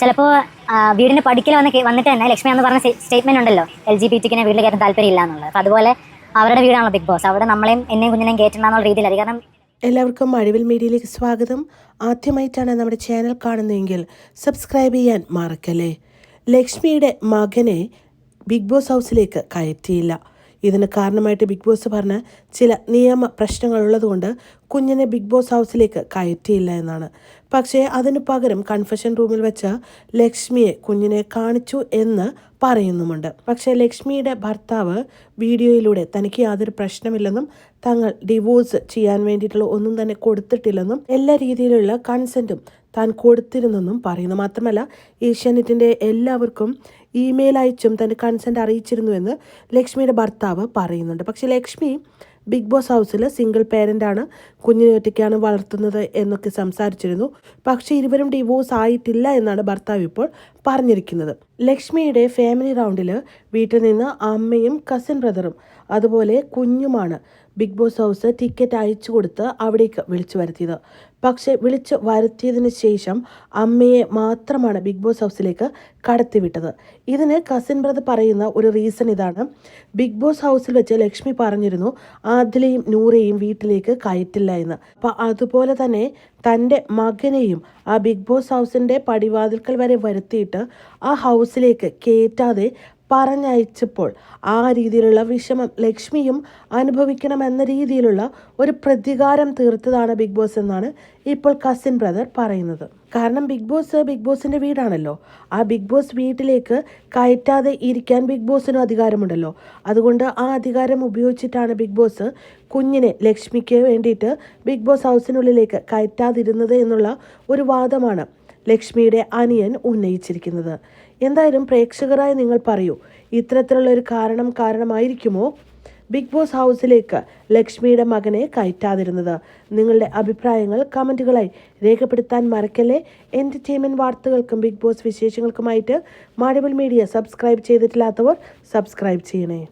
ചിലപ്പോൾ വീടിന് പഠിക്കൽ വന്ന് വന്നിട്ട് തന്നെ ലക്ഷ്മി എന്ന് പറഞ്ഞ സ്റ്റേറ്റ്മെന്റ് ഉണ്ടല്ലോ എൽ ജി ബി ടിക്കിനെ വീട്ടിൽ കയറ്റാൻ താല്പര്യമില്ല എന്നുള്ളത്. അപ്പോൾ അതുപോലെ അവരുടെ വീടാണല്ലോ ബിഗ് ബോസ്. അവിടെ നമ്മളെയും എന്നെയും കുഞ്ഞിനെയും കയറ്റണമെന്നുള്ള രീതിയിലായി കാരണം എല്ലാവർക്കും അഴിവിൽ മീഡിയയിലേക്ക് സ്വാഗതം. ആദ്യമായിട്ടാണ് നമ്മുടെ ചാനൽ കാണുന്നതെങ്കിൽ സബ്സ്ക്രൈബ് ചെയ്യാൻ മറക്കല്ലേ? ലക്ഷ്മിയുടെ മകനെ ബിഗ് ബോസ് ഹൗസിലേക്ക് കയറ്റിയില്ല. ഇതിന് കാരണമായിട്ട് ബിഗ് ബോസ് പറഞ്ഞ ചില നിയമ പ്രശ്നങ്ങളുള്ളതുകൊണ്ട് കുഞ്ഞിനെ ബിഗ് ബോസ് ഹൗസിലേക്ക് കയറ്റിയില്ല എന്നാണ്. പക്ഷേ അതിനു പകരം കൺഫഷൻ റൂമിൽ വെച്ച് ലക്ഷ്മിയെ കുഞ്ഞിനെ കാണിച്ചു എന്ന് പറയുന്നുമുണ്ട്. പക്ഷേ ലക്ഷ്മിയുടെ ഭർത്താവ് വീഡിയോയിലൂടെ തനിക്ക് യാതൊരു പ്രശ്നമില്ലെന്നും തങ്ങൾ ഡിവോഴ്സ് ചെയ്യാൻ വേണ്ടിയിട്ടുള്ള ഒന്നും തന്നെ കൊടുത്തിട്ടില്ലെന്നും എല്ലാ രീതിയിലുള്ള കൺസെന്റും താൻ കൊടുത്തിരുന്നെന്നും പറയുന്നു. മാത്രമല്ല ഏഷ്യാനെറ്റിന്റെ എല്ലാവർക്കും ഇമെയിൽ അയച്ചും തന്റെ കൺസെന്റ് അറിയിച്ചിരുന്നുവെന്ന് ലക്ഷ്മിയുടെ ഭർത്താവ് പറയുന്നുണ്ട്. പക്ഷേ ലക്ഷ്മി ബിഗ് ബോസ് ഹൗസിൽ സിംഗിൾ പേരന്റാണ് കുഞ്ഞിനെ ഒറ്റയ്ക്കാണ് വളർത്തുന്നത് എന്നൊക്കെ സംസാരിച്ചിരുന്നു. പക്ഷേ ഇരുവരും ഡിവോഴ്സ് ആയിട്ടില്ല എന്നാണ് ഭർത്താവ് ഇപ്പോൾ പറഞ്ഞിരിക്കുന്നത്. ലക്ഷ്മിയുടെ ഫാമിലി റൗണ്ടിൽ വീട്ടിൽ നിന്ന് അമ്മയും കസിൻ ബ്രദറും അതുപോലെ കുഞ്ഞുമാണ് ബിഗ് ബോസ് ഹൗസ് ടിക്കറ്റ് അയച്ചു കൊടുത്ത് അവിടേക്ക് വിളിച്ചു വരുത്തിയത്. പക്ഷേ വിളിച്ചു വരുത്തിയതിന് ശേഷം അമ്മയെ മാത്രമാണ് ബിഗ് ബോസ് ഹൗസിലേക്ക് കടത്തിവിട്ടത്. ഇതിന് കസിൻ ബ്രദർ പറയുന്ന ഒരു റീസൺ ഇതാണ്. ബിഗ് ബോസ് ഹൗസിൽ വെച്ച് ലക്ഷ്മി പറഞ്ഞിരുന്നു ആദിലയും നൂറേയും വീട്ടിലേക്ക് കയറ്റില്ല എന്ന്. അപ്പം അതുപോലെ തന്നെ തന്റെ മകനെയും ആ ബിഗ് ബോസ് ഹൗസിന്റെ പടിവാതിൽക്കൽ വരെ വരുത്തിയിട്ട് ആ ഹൗസിലേക്ക് കയറ്റാതെ പറഞ്ഞയച്ചപ്പോൾ ആ രീതിയിലുള്ള വിഷമം ലക്ഷ്മിയും അനുഭവിക്കണമെന്ന രീതിയിലുള്ള ഒരു പ്രതികാരം തീർത്തതാണ് ബിഗ് ബോസ് എന്നാണ് ഇപ്പോൾ കസിൻ ബ്രദർ പറയുന്നത്. കാരണം ബിഗ് ബോസ് ബിഗ് ബോസിന്റെ വീടാണല്ലോ. ആ ബിഗ് ബോസ് വീട്ടിലേക്ക് കയറ്റാതെ ഇരിക്കാൻ ബിഗ് ബോസിനും അധികാരമുണ്ടല്ലോ. അതുകൊണ്ട് ആ അധികാരം ഉപയോഗിച്ചിട്ടാണ് ബിഗ് ബോസ് കുഞ്ഞിനെ ലക്ഷ്മിക്ക് വേണ്ടിയിട്ട് ബിഗ് ബോസ് ഹൗസിനുള്ളിലേക്ക് കയറ്റാതിരുന്നത് എന്നുള്ള ഒരു വാദമാണ് ലക്ഷ്മിയുടെ അനിയൻ ഉന്നയിച്ചിരിക്കുന്നത്. എന്തായാലും പ്രേക്ഷകരായ നിങ്ങൾ പറയൂ ഇത്തരത്തിലുള്ള ഒരു കാരണം കാരണമായിരിക്കുമോ? ബിഗ് ബോസ് ഹൗസിലേക്ക് ലക്ഷ്മിയുടെ മകനെ കയറ്റാതിരുന്നത്. നിങ്ങളുടെ അഭിപ്രായങ്ങൾ കമന്റുകളായി രേഖപ്പെടുത്താൻ മറക്കല്ലേ? എന്റർടൈൻമെന്റ് വാർത്തകൾക്കും ബിഗ് ബോസ് വിശേഷങ്ങൾക്കുമായിട്ട് മാടബിൾ മീഡിയ സബ്സ്ക്രൈബ് ചെയ്തിട്ടില്ലാത്തവർ സബ്സ്ക്രൈബ് ചെയ്യണേ.